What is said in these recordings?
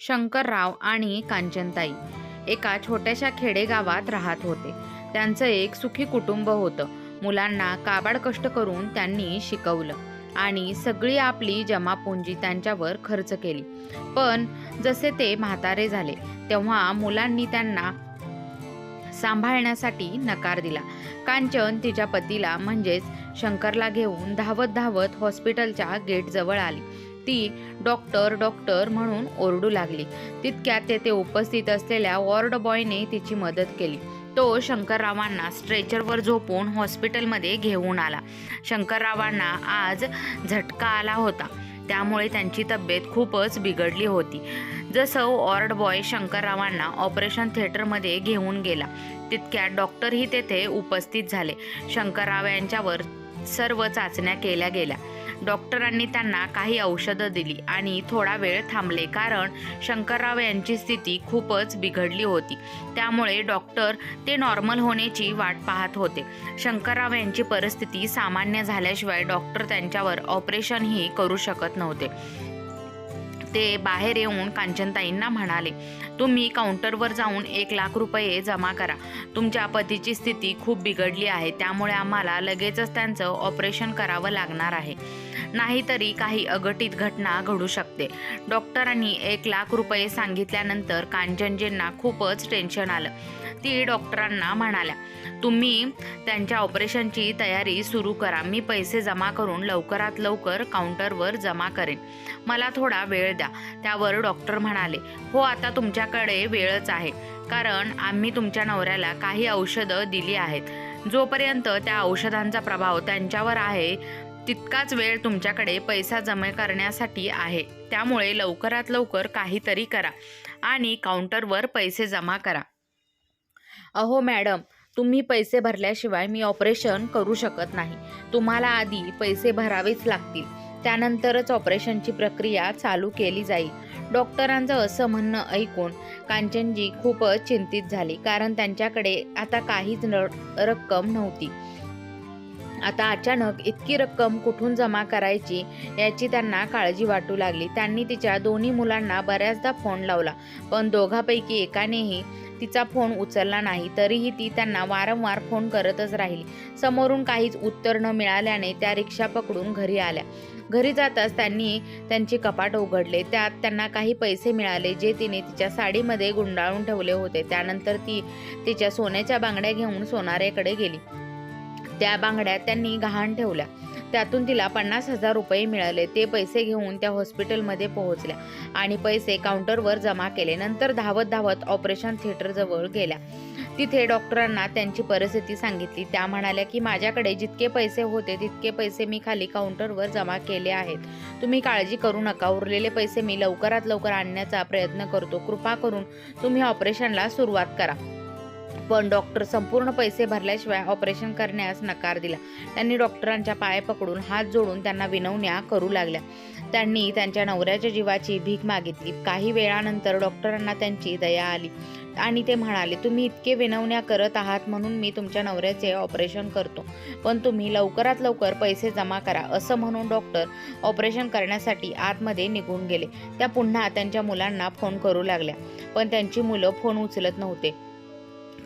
शंकरराव आणि कांचनताई एका छोट्याशा खेडेगावात राहत होते. त्यांचं एक सुखी कुटुंब होतं. मुलांना काबाड कष्ट करून त्यांनी शिकवलं आणि सगळी आपली जमापुंजी त्यांच्यावर खर्च केली. पण जसे ते म्हातारे झाले तेव्हा मुलांनी त्यांना सांभाळण्यासाठी नकार दिला. कांचन तिच्या पतीला म्हणजेच शंकरला घेऊन धावत धावत हॉस्पिटलच्या गेटजवळ आली. ती डॉक्टर डॉक्टर म्हणून ओरडू लागली. तितक्यात तेथे उपस्थित असलेल्या वॉर्ड बॉयने तिची मदत केली. तो शंकररावांना स्ट्रेचरवर झोपून हॉस्पिटलमध्ये घेऊन आला. शंकररावांना आज झटका आला होता. त्यामुळे त्यांची तब्येत खूपच बिघडली होती. जसं ऑर्ड बॉय शंकररावांना ऑपरेशन थिएटरमध्ये घेऊन गेला तितक्यात डॉक्टरही तेथे उपस्थित झाले. शंकरराव यांच्यावर सर्व चाचण्या केल्या गेल्या. डॉक्टरांनी त्यांना काही औषधं दिली आणि थोडा वेळ थांबले कारण शंकरराव यांची स्थिती खूपच बिघडली होती. त्यामुळे डॉक्टर ते नॉर्मल होण्याची वाट पाहत होते. शंकरराव यांची परिस्थिती सामान्य झाल्याशिवाय डॉक्टर त्यांच्यावर ऑपरेशनही करू शकत नव्हते. ते बाहेर येऊन कांचनताईंना म्हणाले तुम्ही काउंटरवर जाऊन एक लाख रुपये जमा करा. तुमच्या पतीची स्थिती खूप बिघडली आहे त्यामुळे आम्हाला लगेचच त्यांचं ऑपरेशन करावं लागणार आहे. नाहीतरी काही अघटित घटना घडू शकते. डॉक्टरांनी एक लाख रुपये सांगितल्यानंतर कांचनजींना खूपच टेन्शन आलं. ती डॉक्टरांना म्हणाल्या तुम्ही त्यांच्या ऑपरेशनची तयारी सुरू करा. मी पैसे जमा करून लवकरात लवकर काउंटरवर जमा करेन. मला थोडा वेळ द्या. त्यावर डॉक्टर म्हणाले हो आता तुमच्याकडे वेळच आहे. कारण आम्ही तुमच्या नवऱ्याला काही औषधं दिली आहेत. जोपर्यंत त्या औषधांचा प्रभाव त्यांच्यावर आहे तितकाच वेळ तुमच्याकडे पैसा जमा करण्यासाठी आहे. त्यामुळे लवकरात लवकर काहीतरी करा आणि काउंटरवर पैसे जमा करा. अहो मॅडम तुम्ही पैसे भरल्याशिवाय मी ऑपरेशन करू शकत नाही. तुम्हाला आधी पैसे भरावेच लागतील. त्यानंतरच ऑपरेशनची प्रक्रिया चालू केली जाईल. डॉक्टरांचं असं म्हणणं ऐकून कांचनजी खूपच चिंतित झाली कारण त्यांच्याकडे आता काहीच न रक्कम नव्हती. आता अचानक इतकी रक्कम कुठून जमा करायची याची त्यांना काळजी वाटू लागली. त्यांनी तिच्या दोन्ही मुलांना बऱ्याचदा फोन लावला पण दोघांपैकी एकानेही तिचा फोन उचलला नाही. तरीही ती त्यांना वारंवार फोन करतच राहिली. समोरून काहीच उत्तर न मिळाल्याने त्या रिक्षा पकडून घरी आल्या. घरी जाताच त्यांनी त्यांचे कपाट उघडले. त्यात त्यांना काही पैसे मिळाले जे तिने तिच्या साडीमध्ये गुंडाळून ठेवले होते. त्यानंतर ती तिच्या सोन्याच्या बांगड्या घेऊन सोनाऱ्याकडे गेली. त्या बांगड्या त्यांनी गहाण ठेवल्या. त्यातून तिला पन्नास हजार रुपये मिळाले. ते पैसे घेऊन त्या हॉस्पिटलमध्ये पोहोचल्या आणि पैसे काउंटरवर जमा केले. नंतर धावत धावत ऑपरेशन थिएटरजवळ गेल्या. तिथे डॉक्टरांना त्यांची परिस्थिती सांगितली. त्या म्हणाल्या की माझ्याकडे जितके पैसे होते तितके पैसे मी खाली काउंटरवर जमा केले आहेत. तुम्ही काळजी करू नका. उरलेले पैसे मी लवकरात लवकर आणण्याचा प्रयत्न करतो. कृपा करून तुम्ही ऑपरेशनला सुरुवात करा. पण डॉक्टर संपूर्ण पैसे भरल्याशिवाय ऑपरेशन करण्यास नकार दिला. त्यांनी डॉक्टरांच्या पाय पकडून हात जोडून त्यांना विनवण्या करू लागल्या. त्यांनी त्यांच्या नवऱ्याच्या जीवाची भीक मागितली. काही वेळानंतर डॉक्टरांना त्यांची दया आली आणि ते म्हणाले तुम्ही इतके विनवण्या करत आहात म्हणून मी तुमच्या नवऱ्याचे ऑपरेशन करतो. पण तुम्ही लवकरात लवकर पैसे जमा करा असं म्हणून डॉक्टर ऑपरेशन करण्यासाठी आतमध्ये निघून गेले. त्या पुन्हा त्यांच्या मुलांना फोन करू लागल्या. पण त्यांची मुलं फोन उचलत नव्हते.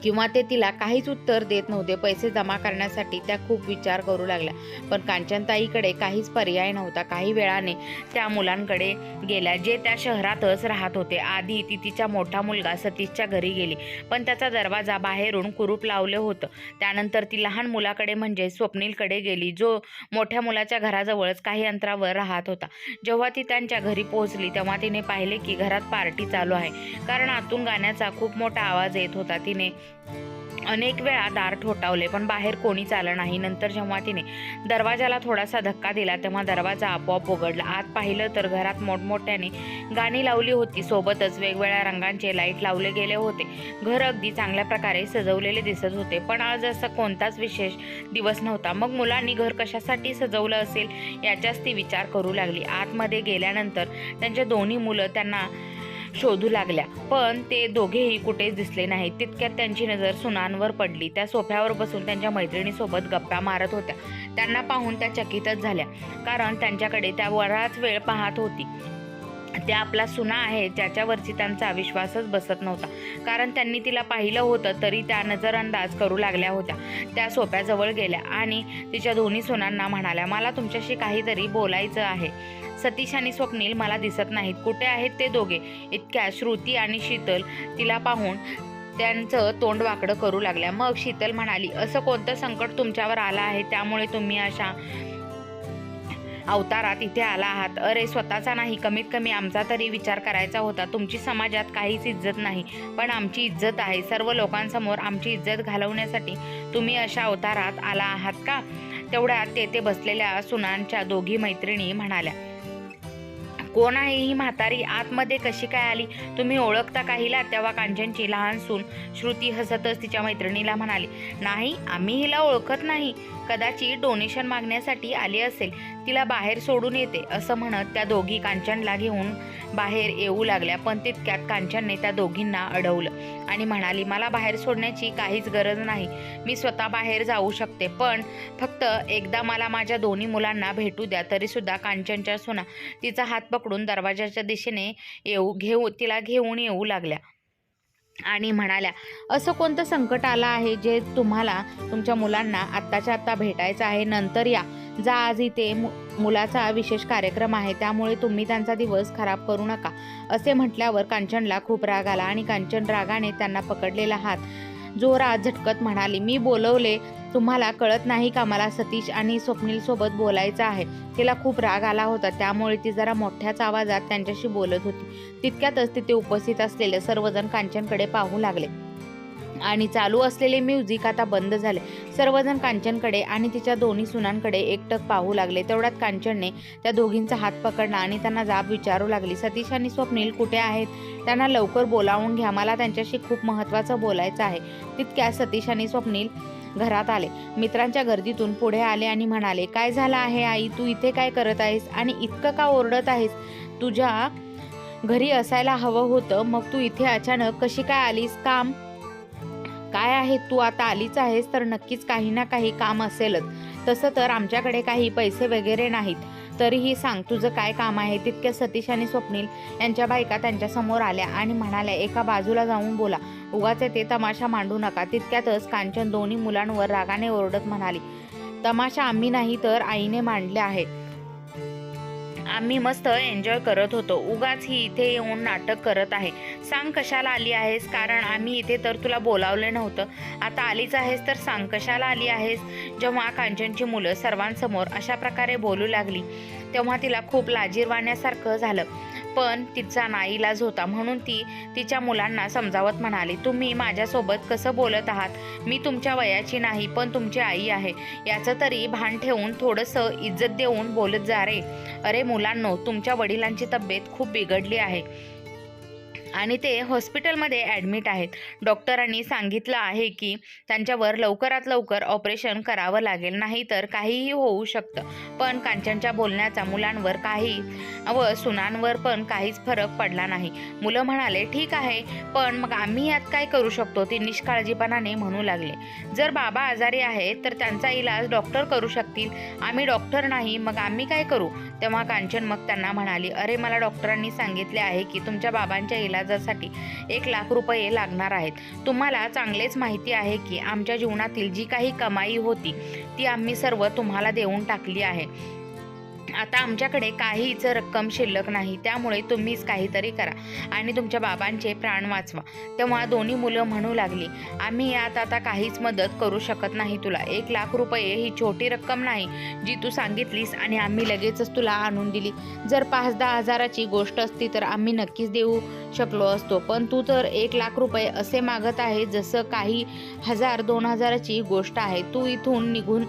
किंवा ते तिला काहीच उत्तर देत नव्हते. पैसे जमा करण्यासाठी त्या खूप विचार करू लागल्या. पण कांचनताईकडे काहीच पर्याय नव्हता काही वेळाने त्या मुलांकडे गेल्या जे त्या शहरातच राहत होते. आधी ती तिचा मोठा मुलगा सतीशच्या घरी गेली पण त्याचा दरवाजा बाहेरून कुरूप लावले होतं. त्यानंतर ती लहान मुलाकडे म्हणजे स्वप्नीलकडे गेली जो मोठ्या मुलाच्या घराजवळच काही अंतरावर राहत होता. जेव्हा ती त्यांच्या घरी पोहोचली तेव्हा तिने पाहिले की घरात पार्टी चालू आहे. कारण आतून गाण्याचा खूप मोठा आवाज येत होता. तिने अनेक वेळा दार ठोठावले पण बाहेर कोणीच आलं नाही. नंतर जेव्हा तिने दरवाजाला थोडासा धक्का दिला तेव्हा दरवाजा आपोआप उघडला. आत पाहिलं तर घरात मोठमोठ्याने गाणी लावली होती. सोबतच वेगवेगळ्या रंगांचे लाइट लावले गेले होते. घर अगदी चांगल्या प्रकारे सजवलेले दिसत होते पण आज असा कोणताच विशेष दिवस नव्हता. मग मुलांनी घर कशासाठी सजवलं असेल याचाच ती विचार करू लागली. आतमध्ये गेल्यानंतर त्यांच्या दोन्ही मुलं त्यांना शोधू लागल्या. पण ते दोघेही कुठेच दिसले नाहीत. तितक्यात त्यांची नजर सुनांवर पडली. त्या सोफ्यावर बसून त्यांच्या मैत्रिणीसोबत गप्पा मारत होत्या. त्यांना पाहून त्या चकितच झाल्या. कारण त्यांच्याकडे त्या बराच वेळ पाहत होती. त्या आपला सुना आहे ज्याच्यावरची त्यांचा विश्वासच बसत नव्हता. कारण त्यांनी तिला पाहिलं होतं तरी त्या नजरअंदाज करू लागल्या होत्या. त्या सोप्याजवळ गेल्या आणि तिच्या दोन्ही सुनांना म्हणाल्या मला तुमच्याशी काहीतरी बोलायचं आहे. सतीश आणि स्वप्नील मला दिसत नाहीत. कुठे आहेत ते दोघे? इतक्या श्रुती आणि शीतल तिला पाहून त्यांचं तोंड वाकडं करू लागल्या. मग शीतल म्हणाली असं कोणतं संकट तुमच्यावर आलं आहे? त्यामुळे तुम्ही अशा अवतारात इथे आला आहात. अरे स्वतःचा नाही. कमीत कमी आमचा तरी विचार करायचा होता. तुमची समाजात काहीच इज्जत नाही. पण आमची इज्जत आहे. सर्व लोकांसमोर आमची इज्जत घालवण्यासाठी तुम्ही अशा अवतारात आला आहात का? तेवढ्यात तेथे बसलेल्या सुनांच्या दोघी मैत्रिणी म्हणाल्या कोण आहे ही म्हातारी? आतमध्ये कशी काय आली? तुम्ही ओळखता काहीला? तेव्हा कांचनची लहान सून श्रुती हसतच तिच्या मैत्रिणीला म्हणाली नाही आम्ही हिला ओळखत नाही. कदाचित डोनेशन मागण्यासाठी आली असेल. तिला बाहेर सोडून येते असं म्हणत त्या दोघी कांचनला घेऊन बाहेर येऊ लागल्या. पण तितक्यात कांचनने त्या दोघींना अडवलं आणि म्हणाली मला बाहेर सोडण्याची काहीच गरज नाही. मी स्वतः बाहेर जाऊ शकते पण फक्त एकदा मला माझ्या दोन्ही मुलांना भेटू द्या तरीसुद्धा कांचनच्या सुना तिचा हात पकडून दरवाजाच्या दिशेने येऊ घेऊ तिला घेऊन येऊ लागल्या. आणि म्हणाल्या असं कोणतं संकट आलं आहे जे तुम्हाला तुमच्या मुलांना आत्ताच्या आत्ता भेटायचं आहे? नंतर या. जा आज इथे. मु मुलाचा विशेष कार्यक्रम आहे त्यामुळे तुम्ही त्यांचा दिवस खराब करू नका. असे म्हटल्यावर कांचनला खूप राग आला आणि कांचन रागाने त्यांना पकडलेला हात जोरात झटकत म्हणाली मी बोलवले. तुम्हाला कळत नाही का मला सतीश आणि स्वप्नील सोबत बोलायचं आहे तिला खूप राग आला होता त्यामुळे ती जरा मोठ्याच आवाजात त्यांच्याशी बोलत होती. तितक्यातच तिथे उपस्थित असलेले सर्वजण कांचनकडे पाहू लागले. आणि चालू असलेले म्युझिक आता बंद झाले. सर्वजण कांचनकडे आणि तिच्या दोन्ही सुनांकडे एकटक पाहू लागले. तेवढ्यात कांचनने त्या दोघींचा हात पकडला आणि त्यांना जाब विचारू लागली. सतीश आणि स्वप्नील कुठे आहेत? त्यांना लवकर बोलावून घ्या. मला त्यांच्याशी खूप महत्त्वाचं बोलायचं आहे. तितक्या सतीश आणि स्वप्नील घरात आले. मित्रांच्या गर्दीतून पुढे आले आणि म्हणाले काय झालं आहे आई? तू इथे काय करत आहेस? आणि इतकं का ओरडत आहेस? तुझ्या घरी असायला हवं होतं. मग तू इथे अचानक कशी काय आलीस? काम काय आहे? तू आता आलीच आहेस तर नक्कीच काही ना काही काम असेलच. तसं तर आमच्याकडे काही पैसे वगैरे नाहीत. तरीही सांग तुझं काय काम आहे? तितक्या सतीश आणि स्वप्नील यांच्या बायका त्यांच्यासमोर आल्या आणि म्हणाल्या एका बाजूला जाऊन बोला. उगाचे ते तमाशा मांडू नका. तितक्यातच कांचन दोन्ही मुलांवर रागाने ओरडत म्हणाली तमाशा आम्ही नाही तर आईने मांडले आहेत. आम्ही मस्त एन्जॉय करत होतो. उगाच ही इथे येऊन नाटक करत आहे. सांग कशाला आली आहेस? कारण आम्ही इथे तर तुला बोलावले नव्हतं. आता आलीच आहेस तर सांग कशाला आली आहेस? जेव्हा कांचनची मुलं सर्वांसमोर अशा प्रकारे बोलू लागली तेव्हा तिला खूप लाजीरवाण्यासारखं झालं. पण तिचा नाईलाज होता म्हणून ती तिच्या मुलांना समजावत म्हणाली तुम्ही माझ्यासोबत कसं बोलत आहात? मी तुमच्या वयाची नाही पण तुमची आई आहे. याचं तरी भान ठेवून थोडंसं इज्जत देऊन बोलत जा रे. अरे मुलांनो तुमच्या वडिलांची तब्येत खूप बिघडली आहे. आणि ते हॉस्पिटलमध्ये ॲडमिट आहेत. डॉक्टरांनी सांगितलं आहे की त्यांच्यावर लवकरात लवकर ऑपरेशन करावं लागेल नाही तर काहीही होऊ शकतं. पण कांचनच्या बोलण्याचा मुलांवर काही व सुनांवर पण काहीच फरक पडला नाही. मुलं म्हणाले ठीक आहे पण मग आम्ही यात काय करू शकतो? ते निष्काळजीपणाने म्हणू लागले. जर बाबा आजारी आहेत तर त्यांचा इलाज डॉक्टर करू शकतील. आम्ही डॉक्टर नाही मग आम्ही काय करू? तेव्हा कांचन मग त्यांना म्हणाली अरे मला डॉक्टरांनी सांगितले आहे की तुमच्या बाबांच्या इलाज इलाजासाठी एक लाख रुपये लागणार आहेत. तुम्हाला चांगलेच माहिती आहे की आमच्या जीवनातील जी काही कमाई होती ती आम्ही सर्व तुम्हाला देऊन टाकली आहे. आता आमच्याकडे काहीच रक्कम शिल्लक नाही. त्यामुळे तुम्हीच काहीतरी करा आणि तुमच्या बाबांचे प्राण वाचवा. तेव्हा दोन्ही मुलं म्हणू लागली आम्ही यात आता काहीच मदत करू शकत नाही तुला. एक लाख रुपये ही छोटी रक्कम नाही जी तू सांगितलीस आणि आम्ही लगेचच तुला आणून दिली. जर पाच दहा हजाराची गोष्ट असती तर आम्ही नक्कीच देऊ शकलो असतो. पण तू तर एक लाख रुपये असे मागत आहे जसं काही हजार दोन हजाराची गोष्ट आहे. तू इथून निघून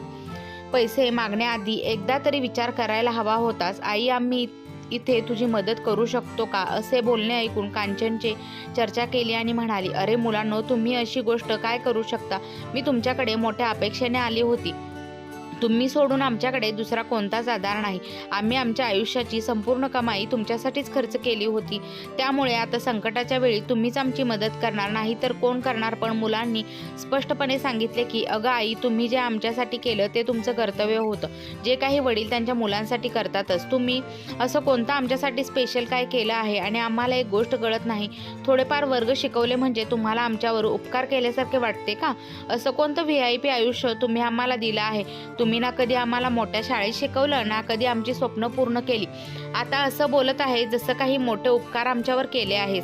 पैसे मागण्याआधी एकदा तरी विचार करायला हवा होतास. आई आम्ही इथे तुझी मदत करू शकतो का? असे बोलणे ऐकून कांचनचे चर्चा केली आणि म्हणाली अरे मुलांनो तुम्ही अशी गोष्ट काय करू शकता? मी तुमच्याकडे मोठ्या अपेक्षेने आली होती. तुम्ही सोडून आमच्याकडे दुसरा कोणताच आधार नाही. आम्ही आमच्या आयुष्याची संपूर्ण कमाई तुमच्यासाठीच खर्च केली होती. त्यामुळे आता संकटाच्या वेळी तुम्हीच आमची मदत करणार नाही तर कोण करणार? पण मुलांनी स्पष्टपणे सांगितले की अगं आई तुम्ही जे आमच्यासाठी केलं ते तुमचं कर्तव्य होतं. जे काही वडील त्यांच्या मुलांसाठी करतातच. तुम्ही असं कोणतं आमच्यासाठी स्पेशल काय केलं आहे? आणि आम्हाला एक गोष्ट कळत नाही. थोडेफार वर्ग शिकवले म्हणजे तुम्हाला आमच्यावर उपकार केल्यासारखे वाटते का? असं कोणतं व्ही आय पी आयुष्य तुम्ही आम्हाला दिलं आहे? तुम्ही ना कधी आम्हाला मोठ्या शाळेत शिकवलं ना कधी आमची स्वप्न पूर्ण केली. आता असं बोलत आहे जसं काही मोठे उपकार आमच्यावर केले आहेत.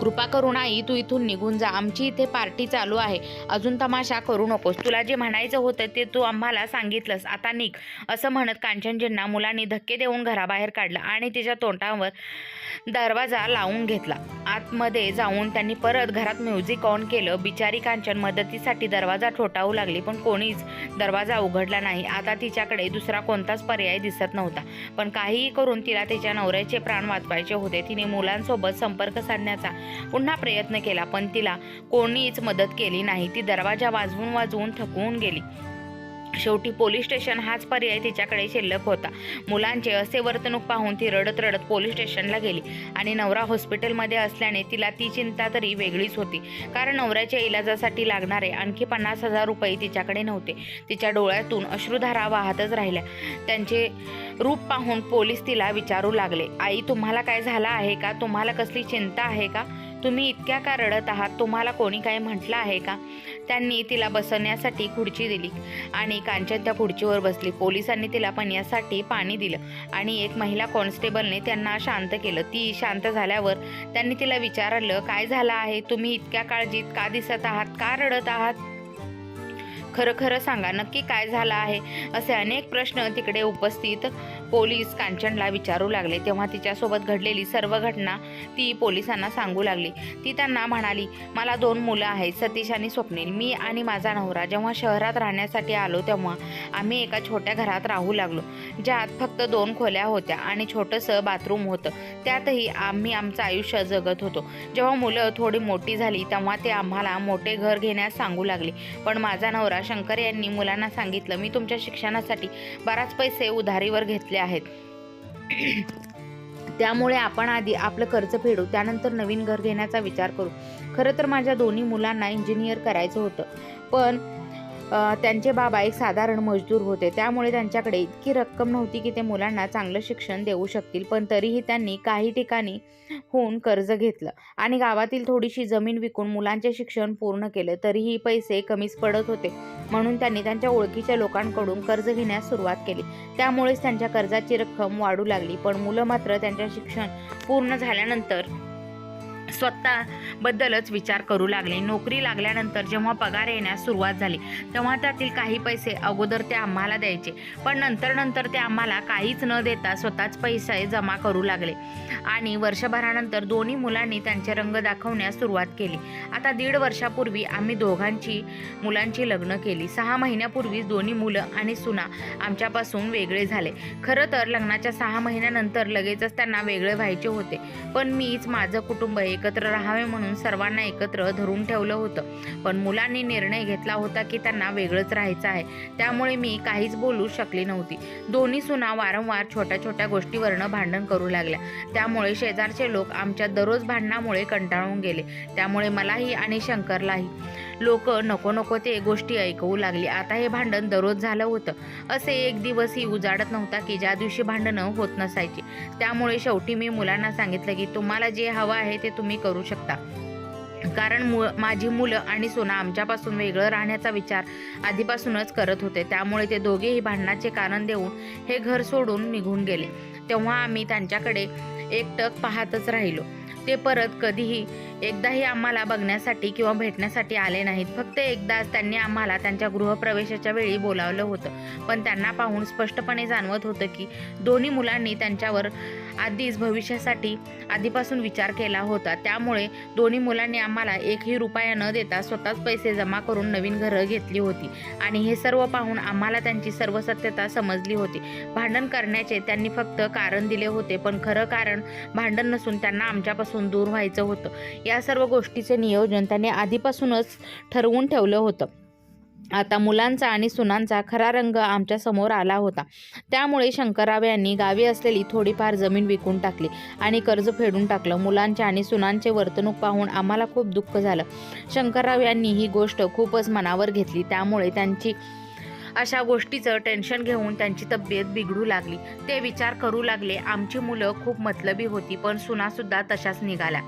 कृपा करून आई तू इथून निघून जा. आमची इथे पार्टी चालू आहे. अजून तमाशा करू नकोस. तुला जे म्हणायचं होतं ते तू आम्हाला सांगितलंस. आता निघ. असं म्हणत कांचनजींना मुलांनी धक्के देऊन घराबाहेर काढलं आणि तिच्या तोंडावर दरवाजा लावून घेतला. आतमध्ये जाऊन त्यांनी परत घरात म्युझिक ऑन केलं. बिचारी कांचन मदतीसाठी दरवाजा ठोठावू लागली पण कोणीच दरवाजा उघडला नाही. आता तिच्याकडे दुसरा कोणताच पर्याय दिसत नव्हता. पण काहीही करून तिला तिच्या नवऱ्याचे प्राण वाचवायचे होते. तिने मुलांसोबत संपर्क साधण्याचा पुन्हा प्रयत्न केला पण तिला कोणीच मदत केली नाही. ती दरवाजा वाजवून वाजवून थकवून गेली. शेवटी पोलीस स्टेशन हाच पर्याय तिच्याकडे शिल्लक होता. मुलांचे असे वर्तणूक पाहून ती रडत रडत पोलीस स्टेशनला गेली आणि नवरा हॉस्पिटलमध्ये असल्याने तिला ती चिंता तरी वेगळीच होती. कारण नवऱ्याच्या इलाजासाठी लागणारे आणखी पन्नास हजार रुपये तिच्याकडे नव्हते. तिच्या डोळ्यातून अश्रुधारा वाहतच राहिल्या. त्यांचे रूप पाहून पोलीस तिला विचारू लागले आई तुम्हाला काय झालं आहे का? तुम्हाला कसली चिंता आहे का? तुम्ही इतक्या का रडत आहात? तुम्हाला कोणी काय म्हटलं आहे का? त्यांनी तिला बसवण्यासाठी खुर्ची दिली आणि कांचन त्या खुर्चीवर बसली. पोलिसांनी तिला पण्यासाठी पाणी दिलं आणि एक महिला कॉन्स्टेबलने त्यांना शांत केलं. ती शांत झाल्यावर त्यांनी तिला विचारलं काय झालं आहे? तुम्ही इतक्या काळजीत का दिसत आहात? का रडत आहात? खरं खरं सांगा. नक्की काय झालं आहे? असे अनेक प्रश्न तिकडे उपस्थित पोलीस कांचनला विचारू लागले. तेव्हा तिच्यासोबत घडलेली सर्व घटना ती पोलिसांना सांगू लागली. ती त्यांना म्हणाली मला दोन मुलं आहेत सतीश आणि स्वप्नील. मी आणि माझा नवरा. जेव्हा शहरात राहण्यासाठी आलो तेव्हा आम्ही एका छोट्या घरात राहू लागलो. ज्यात फक्त दोन खोल्या होत्या आणि छोटंसं बाथरूम होतं. त्यातही आम्ही आमचं आयुष्य जगत होतो. जेव्हा मुलं थोडी मोठी झाली तेव्हा ते आम्हाला मोठे घर घेण्यास सांगू लागले. पण माझा नवरा शंकर यांनी मुलांना सांगितलं मी तुमच्या शिक्षणासाठी बराच पैसे उधारीवर घेतले आहेत. त्यामुळे आपण आधी आपलं कर्ज फेडू त्यानंतर नवीन घर घेण्याचा विचार करू. खरं तर माझ्या दोन्ही मुलांना इंजिनियर करायचं होतं. पण त्यांचे बाबा एक साधारण मजदूर होते. त्यामुळे त्यांच्याकडे इतकी रक्कम नव्हती की ते मुलांना चांगलं शिक्षण देऊ शकतील. पण तरीही त्यांनी काही ठिकाणी होऊन कर्ज घेतलं. आणि गावातील थोडीशी जमीन विकून मुलांचे शिक्षण पूर्ण केलं. तरीही पैसे कमीच पडत होते. म्हणून त्यांनी त्यांच्या ओळखीच्या लोकांकडून कर्ज घेण्यास सुरुवात केली. त्यामुळेच त्यांच्या कर्जाची रक्कम वाढू लागली. पण मुलं मात्र त्यांच्या शिक्षण पूर्ण झाल्यानंतर स्वतःबद्दलच विचार करू लागले. नोकरी लागल्यानंतर जेव्हा पगार येण्यास सुरुवात झाली तेव्हा त्यातील काही पैसे अगोदर ते आम्हाला द्यायचे. पण नंतर नंतर ते आम्हाला काहीच न देता स्वतःच पैसे जमा करू लागले. आणि वर्षभरानंतर दोन्ही मुलांनी त्यांचे रंग दाखवण्यास सुरुवात केली. आता दीड वर्षापूर्वी आम्ही दोघांची मुलांची लग्न केली. सहा महिन्यापूर्वीच दोन्ही मुलं आणि सुना आमच्यापासून वेगळे झाले. खरं तर लग्नाच्या सहा महिन्यानंतर लगेचच त्यांना वेगळे व्हायचे होते. पण मीच माझं कुटुंब एक एकत्र राहावे म्हणून सर्वांना एकत्र धरून ठेवलं होतं. पण मुलांनी निर्णय घेतला होता की त्यांना वेगळंच राहायचं आहे. त्यामुळे मी काहीच बोलू शकली नव्हती. दोन्ही सुना वारंवार छोट्या छोट्या गोष्टीवरनं भांडण करू लागल्या. त्यामुळे शेजारचे लोक आमच्या दररोज भांडणामुळे कंटाळून गेले. त्यामुळे मलाही आणि शंकरलाही. लोक नको नको ते गोष्टी ऐकवू लागली. आता हे भांडण दररोज झालं होतं. असे एक दिवसही उजाडत नव्हता की ज्या दिवशी भांडणं होत नसायची. त्यामुळे शेवटी मी मुलांना सांगितलं की तुम्हाला जे हवं आहे ते तुम्ही तुम्ही करू शकता. कारण मु माझी मुलं आणि सोना आमच्यापासून वेगळं राहण्याचा विचार आधीपासूनच करत होते. त्यामुळे ते दोघेही भांडणाचे कारण देऊन हे घर सोडून निघून गेले. तेव्हा आम्ही त्यांच्याकडे एकटक पाहतच राहिलो. ते परत कधीही एकदाही आम्हाला बघण्यासाठी किंवा भेटण्यासाठी आले नाहीत. फक्त एकदाच त्यांनी आम्हाला त्यांच्या गृहप्रवेशाच्या वेळी बोलावलं होतं. पण त्यांना पाहून स्पष्टपणे जाणवत होतं की दोन्ही मुलांनी त्यांच्यावर आधीच भविष्यासाठी आधीपासून विचार केला होता. त्यामुळे दोन्ही मुलांनी आम्हाला एकही रुपया न देता स्वतःच पैसे जमा करून नवीन घरं घेतली होती. आणि हे सर्व पाहून आम्हाला त्यांची सर्व सत्यता समजली होती. भांडण करण्याचे त्यांनी फक्त कारण दिले होते पण खरं कारण भांडण नसून त्यांना आमच्यापासून दूर व्हायचं होतं. या सर्व गोष्टीचे नियोजन त्यांनी आधीपासूनच ठरवून ठेवलं होतं. आता मुलांचा आणि सुनांचा खरा रंग आमच्यासमोर आला होता. त्यामुळे शंकरराव यांनी गावी असलेली थोडीफार जमीन विकून टाकली आणि कर्ज फेडून टाकलं. मुलांचे आणि सुनांचे वर्तणूक पाहून आम्हाला खूप दुःख झालं. शंकरराव यांनी ही गोष्ट खूपच मनावर घेतली. त्यामुळे त्यांची अशा गोष्टीचं टेन्शन घेऊन त्यांची तब्येत बिघडू लागली. ते विचार करू लागले. आमची मुलं खूप मतलबी होती पण सुनासुद्धा तशाच निघाल्या.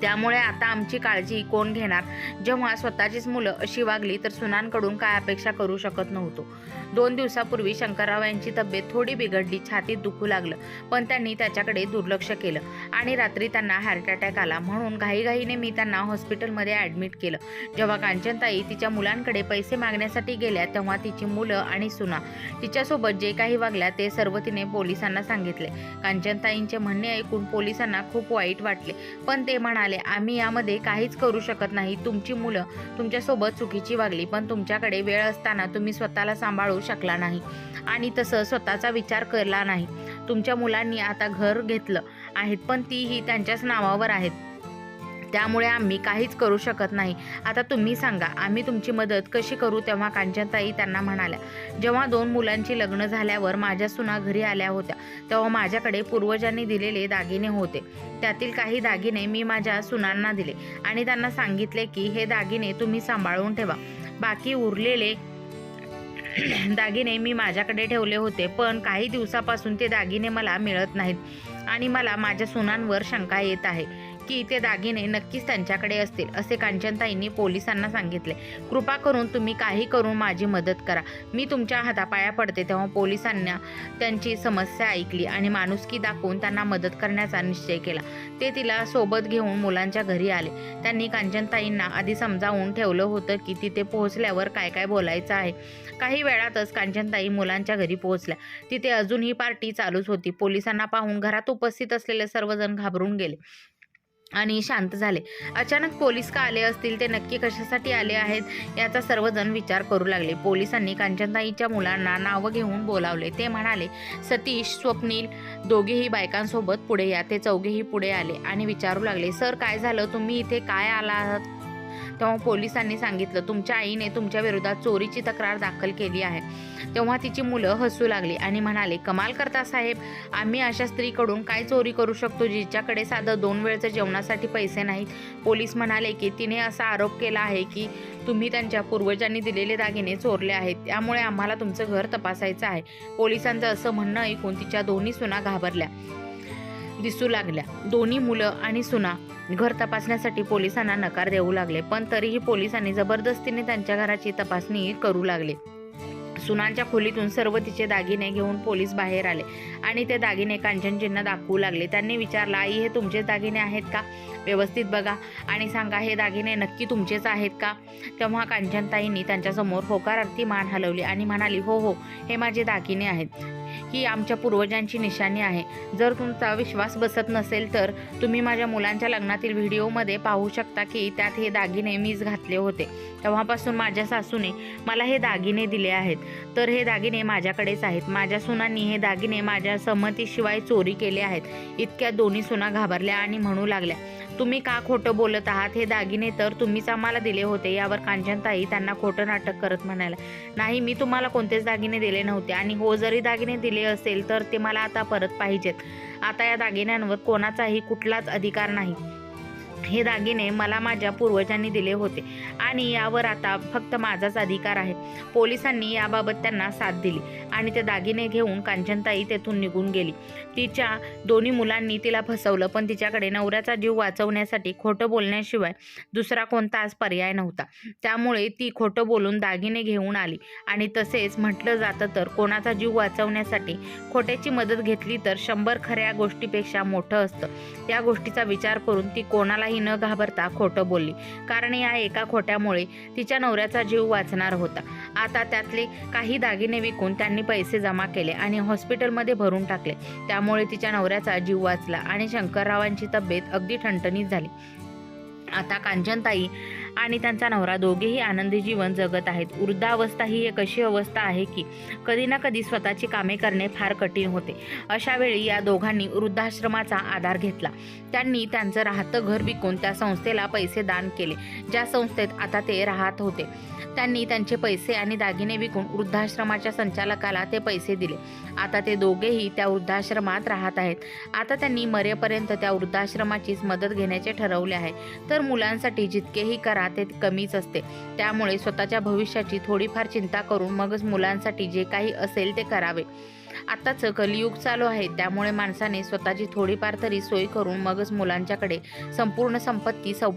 त्यामुळे आता आमची काळजी कोण घेणार? जेव्हा स्वतःचीच मुलं अशी वागली तर सुनांकडून काय अपेक्षा करू शकत नव्हतो. दोन दिवसापूर्वी शंकरराव यांची तब्येत थोडी बिघडली छातीत दुखू लागलं पण त्यांनी त्याच्याकडे दुर्लक्ष केलं आणि रात्री त्यांना हार्ट अटॅक आला. म्हणून घाईघाईने मी त्यांना हॉस्पिटलमध्ये ॲडमिट केलं. जेव्हा कांचनताई तिच्या मुलांकडे पैसे मागण्यासाठी गेल्या तेव्हा तिची मुलं आणि सुना तिच्यासोबत जे काही वागल्या ते सर्व तिने पोलिसांना सांगितले. कांचनताईंचे म्हणणे ऐकून पोलिसांना खूप वाईट वाटले. पण ते म्हणाले आम्ही यामध्ये काहीच करू शकत नाही. तुमची मुलं तुमच्यासोबत चुकीची वागली पण तुमच्याकडे वेळ असताना तुम्ही स्वतःला सांभाळू शकला नाही आणि तसं स्वतःचा विचार केला नाही. तुमच्या मुलांनी आता घर घेतलं आहेत पण तीही त्यांच्याच नावावर आहेत. त्यामुळे आम्ही काहीच करू शकत नाही. आता तुम्ही सांगा आम्ही तुमची मदत कशी करू? तेव्हा कांचनताई त्यांना म्हणाल्या जेव्हा दोन मुलांची लग्न झाल्यावर माझ्या सुना घरी आल्या होत्या तेव्हा माझ्याकडे पूर्वजांनी दिलेले दागिने होते. त्यातील काही दागिने मी माझ्या सुनांना दिले आणि त्यांना सांगितले की हे दागिने तुम्ही सांभाळून ठेवा. बाकी उरलेले दागिने मी माझ्याकडे ठेवले होते पण काही दिवसापासून ते दागिने मला मिळत नाहीत आणि मला माझ्या सुनांवर शंका येत आहे. की ते दागिने नक्कीच त्यांच्याकडे असतील असे कांचनताईंनी पोलिसांना सांगितले. कृपा करून तुम्ही काही करून माझी मदत करा. मी तुमच्या हातापाया पडते तेव्हा पोलिसांना त्यांची समस्या ऐकली आणि माणुसकी दाखवून त्यांना मदत करण्याचा निश्चय केला. ते तिला सोबत घेऊन मुलांच्या घरी आले. त्यांनी कांचनताईंना आधी समजावून ठेवलं होतं की तिथे पोहोचल्यावर काय काय बोलायचं आहे. काही वेळातच कांचनताई मुलांच्या घरी पोहोचल्या. तिथे अजून ही पार्टी चालूच होती. पोलिसांना पाहून घरात उपस्थित असलेले सर्वजण घाबरून गेले. आणि शांत झाले. अचानक पोलीस का आले असतील ते नक्की कशासाठी आले आहेत याचा सर्वजण विचार करू लागले. पोलिसांनी कांचनताईच्या मुलांना नावं घेऊन बोलावले. ते म्हणाले सतीश स्वप्नील दोघेही बायकांसोबत पुढे या. ते चौघेही पुढे आले. आणि विचारू लागले सर काय झालं? तुम्ही इथे काय आला आहात तेव्हा पोलिसांनी सांगितलं तुमच्या आईने तुमच्या विरोधात चोरीची तक्रार दाखल केली आहे. तेव्हा तिची मुलं हसू लागली आणि म्हणाले कमाल करता साहेब आम्ही अशा स्त्रीकडून काय चोरी करू शकतो जिच्याकडे साधं दोन वेळचं जेवणासाठी पैसे नाहीत? पोलीस म्हणाले की तिने असा आरोप केला आहे की तुम्ही त्यांच्या पूर्वजांनी दिलेले दागिने चोरले आहेत. त्यामुळे आम्हाला तुमचं घर तपासायचं आहे. पोलिसांचं असं म्हणणं ऐकून तिच्या दोन्ही सुना घाबरल्या. दिसू लागल्या. दोन्ही मुलं आणि सुना घर तपासण्यासाठी पोलिसांना नकार देऊ लागले पण तरीही पोलिसांनी जबरदस्तीने त्यांच्या घराची तपासणी करू लागले. सुनांच्या खोलीतून सर्व तिचे दागिने घेऊन पोलीस बाहेर आले आणि ते दागिने कांचनजींना दाखवू लागले. त्यांनी विचारलं आई हे तुमचेच दागिने आहेत का? व्यवस्थित बघा आणि सांगा हे दागिने नक्की तुमचेच आहेत का? तेव्हा कांचनताईंनी त्यांच्यासमोर होकारार्थी मान हलवली आणि म्हणाली हो हो हे माझे दागिने आहेत. ही आमच्या पूर्वजांची निशाणी आहे. जर तुमचा विश्वास बसत नसेल तर तुम्ही माझ्या मुलांच्या लग्नातील व्हिडिओमध्ये पाहू शकता की त्यात हे दागिने मीच घातले होते. तेव्हापासून माझ्या सासूने मला हे दागिने दिले आहेत. तर हे दागिने माझ्याकडेच आहेत. माझ्या सुनांनी हे दागिने माझ्या संमतीशिवाय चोरी केले आहेत. इतक्या दोन्ही सुना घाबरल्या आणि म्हणू लागल्या. तुम्ही का खोटं बोलत आहात? हे दागिने तर तुम्हीच आम्हाला दिले होते. यावर कांचनताई त्यांना खोटं नाटक करत म्हणायला नाही मी तुम्हाला कोणतेच दागिने दिले नव्हते. आणि हो जरी दागिने दिले असेल तर ते मला आता परत पाहिजेत. आता या दागिन्यांवर कोणाचाही कुठलाच अधिकार नाही. हे दागिने मला माझ्या पूर्वजांनी दिले होते. आणि यावर आता फक्त माझाच अधिकार आहे. पोलिसांनी याबाबत त्यांना साथ दिली. आणि ते दागिने घेऊन कांचनताई तेथून निघून गेली. तिच्या दोन्ही मुलांनी तिला फसवलं. पण तिच्याकडे नवऱ्याचा जीव वाचवण्यासाठी खोटं बोलण्याशिवाय दुसरा कोणताच पर्याय नव्हता. त्यामुळे ती खोटं बोलून दागिने घेऊन आली. आणि तसेच म्हटलं जातं तर कोणाचा जीव वाचवण्यासाठी खोट्याची मदत घेतली तर शंभर खऱ्या गोष्टीपेक्षा मोठं असतं. या गोष्टीचा विचार करून ती कोणालाही न घाबरता खोटं बोलली. कारण या एका खोट्यामुळे तिच्या नवऱ्याचा जीव वाचणार होता. आता त्यातले काही दागिने विकून त्यांनी पैसे जमा केले आणि हॉस्पिटलमध्ये भरून टाकले. त्या त्यामुळे तिच्या नवऱ्याचा जीव वाचला आणि शंकररावांची तब्येत अगदी ठणठणीत झाली. आता कांचनताई आणि त्यांचा नवरा दोघेही आनंदी जीवन जगत आहेत. वृद्धावस्था ही एक अशी अवस्था आहे की कधी ना कधी स्वतःची कामे करणे फार कठीण होते. अशा वेळी या दोघांनी वृद्धाश्रमाचा आधार घेतला. त्यांनी त्यांचं राहतं घर विकून त्या संस्थेला पैसे दान केले. ज्या संस्थेत आता ते राहत होते. त्यांनी त्यांचे पैसे आणि दागिने विकून वृद्धाश्रमाच्या संचालकाला ते पैसे दिले. आता ते दोघेही त्या वृद्धाश्रमात राहत आहेत. आता त्यांनी मरेपर्यंत त्या वृद्धाश्रमाचीच मदत घेण्याचे ठरवले आहे. तर मुलांसाठी जितकेही करा ते कमीच असते. त्यामुळे स्वतःच्या भविष्याची थोडीफार चिंता करून मगच मुलांसाठी जे काही असेल ते करावे. आताच कलियुग चालू आहे. त्यामुळे माणसाने स्वतःची थोडीफार तरी सोय करून मगच मुलांच्याकडे संपूर्ण संपत्ती सौ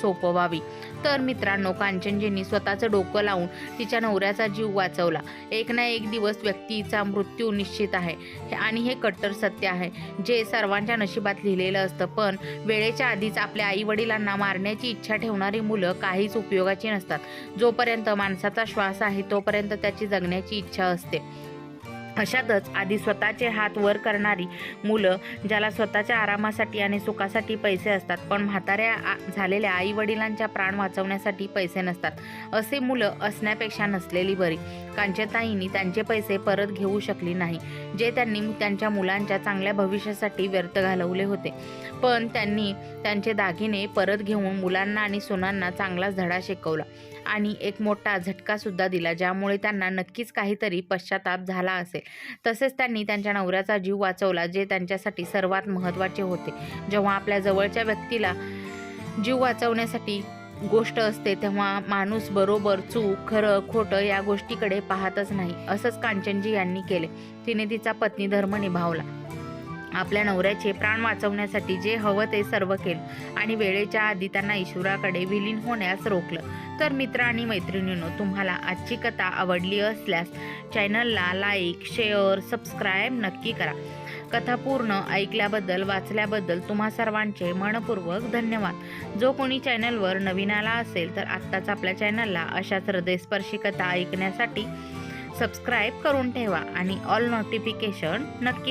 सोपवावी. तर मित्रांनो कांचनजींनी स्वतःचं डोकं लावून तिच्या नवऱ्याचा जीव वाचवला. एक ना एक दिवस व्यक्तीचा मृत्यू निश्चित आहे. आणि हे कट्टर सत्य आहे. जे सर्वांच्या नशिबात लिहिलेलं असतं. पण वेळेच्या आधीच आपल्या आई वडिलांना मारण्याची इच्छा ठेवणारी मुलं काहीच उपयोगाची नसतात. जोपर्यंत माणसाचा श्वास आहे तोपर्यंत त्याची जगण्याची इच्छा असते. अशातच आधी स्वतःचे हात वर करणारी मुलं ज्याला स्वतःच्या आरामासाठी आणि सुखासाठी पैसे असतात पण म्हाताऱ्या आ- झालेल्या आई वडिलांच्या प्राण वाचवण्यासाठी पैसे नसतात. असे मुलं असण्यापेक्षा नसलेली बरी. कांचनताईंनी त्यांचे पैसे परत घेऊ शकली नाही जे त्यांनी त्यांच्या मुलांच्या चांगल्या भविष्यासाठी व्यर्थ घालवले होते. पण त्यांनी त्यांचे दागिने परत घेऊन मुलांना आणि सुनांना चांगलाच धडा शिकवला. आणि एक मोठा झटकासुद्धा दिला ज्यामुळे त्यांना नक्कीच काहीतरी पश्चाताप झाला असेल. तसेच त्यांनी त्यांच्या नवऱ्याचा जीव वाचवला जे त्यांच्यासाठी सर्वात महत्त्वाचे होते. जेव्हा आपल्या जवळच्या व्यक्तीला जीव वाचवण्यासाठी गोष्ट असते तेव्हा माणूस बरोबर चूक खरं खोटं या गोष्टीकडे पाहतच नाही असंच कांचनजी यांनी केले. तिने तिचा पत्नी धर्म निभावला. आपल्या नवऱ्याचे प्राण वाचवण्यासाठी जे हवं ते सर्व केलं आणि वेळेच्या आधी त्यांना ईश्वराकडे विलीन होण्यास रोखलं. तर मित्र आणि मैत्रिणींनो तुम्हाला आजची कथा आवडली असल्यास चॅनलला लाईक शेअर सबस्क्राईब नक्की करा. कथा पूर्ण ऐकल्याबद्दल वाचल्याबद्दल तुम्हा सर्वांचे मनपूर्वक धन्यवाद. जो कोणी चॅनलवर नवीन आला असेल तर आत्ताच आपल्या चॅनलला अशाच हृदयस्पर्शी कथा ऐकण्यासाठी सबस्क्राईब करून ठेवा आणि ऑल नोटिफिकेशन नक्की